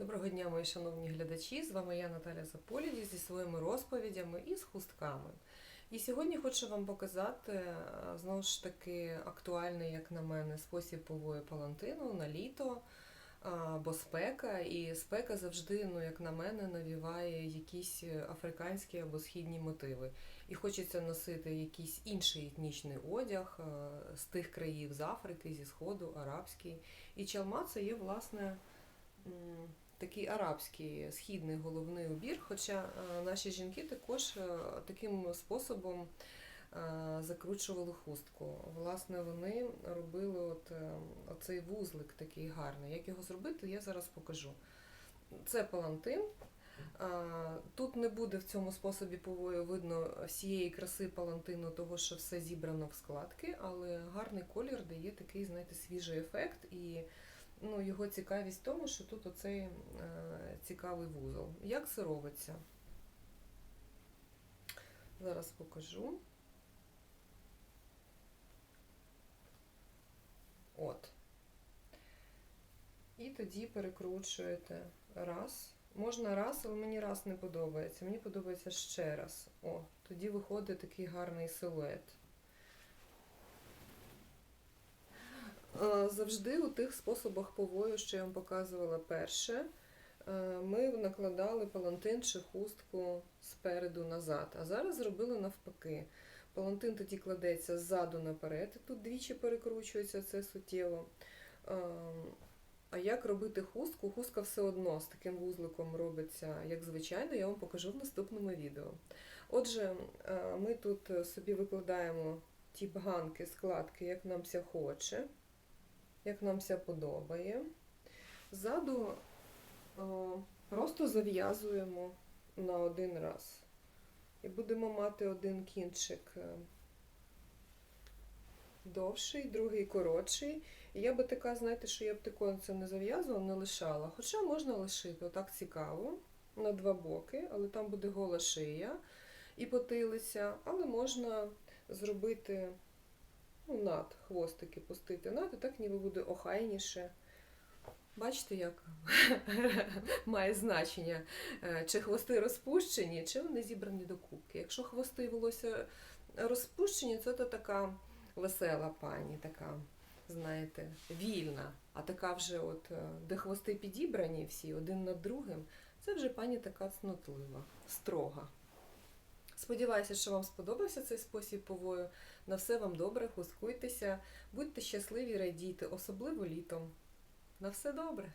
Доброго дня, мої шановні глядачі! З вами я Наталя Заполіді зі своїми розповідями і з хустками. І сьогодні хочу вам показати е, знову ж таки актуальний, як на мене, спосіб повою палантину на літо, а, бо спека, і спека завжди, ну як на мене, навіває якісь африканські або східні мотиви. І хочеться носити якийсь інший етнічний одяг е, з тих країв з Африки, зі Сходу, арабський. І чалма це є, власне, такий арабський східний головний убір, хоча е, наші жінки також е, таким способом е, закручували хустку. Власне, вони робили от, оцей вузлик такий гарний. Як його зробити, я зараз покажу. Це палантин. Тут не буде в цьому способі повою видно всієї краси палантину, того що все зібрано в складки, але гарний колір дає такий, знаєте, свіжий ефект. І ну, його цікавість в тому, що тут оцей е, цікавий вузол. Як це робиться? Зараз покажу. От. І тоді перекручуєте раз. Можна раз, але мені раз не подобається. Мені подобається ще раз. О, тоді виходить такий гарний силует. Е, Завжди у тих способах повою, що я вам показувала перше, е, ми накладали палантин чи хустку спереду назад. А зараз зробили навпаки. Палантин тоді кладеться ззаду наперед, тут двічі перекручується це суттєво. Ем, А як робити хустку? Хустка все одно з таким вузликом робиться, як звичайно, я вам покажу в наступному відео. Отже, е, ми тут собі викладаємо ті бганки, складки, як нам ся хоче, як нам ся подобає. Ззаду е, просто зав'язуємо на один раз. І будемо мати один кінчик е, довший, другий коротший. І я би така, знаєте, що я б такою це не зав'язувала, не лишала. Хоча можна лишити, отак цікаво, на два боки, але там буде гола шия і потилиця, але можна зробити над хвостики, пустити над, і так ніби буде охайніше. Бачите, як має значення, е, чи хвости розпущені, чи вони зібрані до кубки. Якщо хвости волосся розпущені, це то така весела пані, така, знаєте, вільна. А така вже, от, е, де хвости підібрані всі один над другим, це вже пані така цнотлива, строга. Сподіваюся, що вам сподобався цей спосіб повою. На все вам добре, хускуйтеся, будьте щасливі, радійте, особливо літом. На все добре!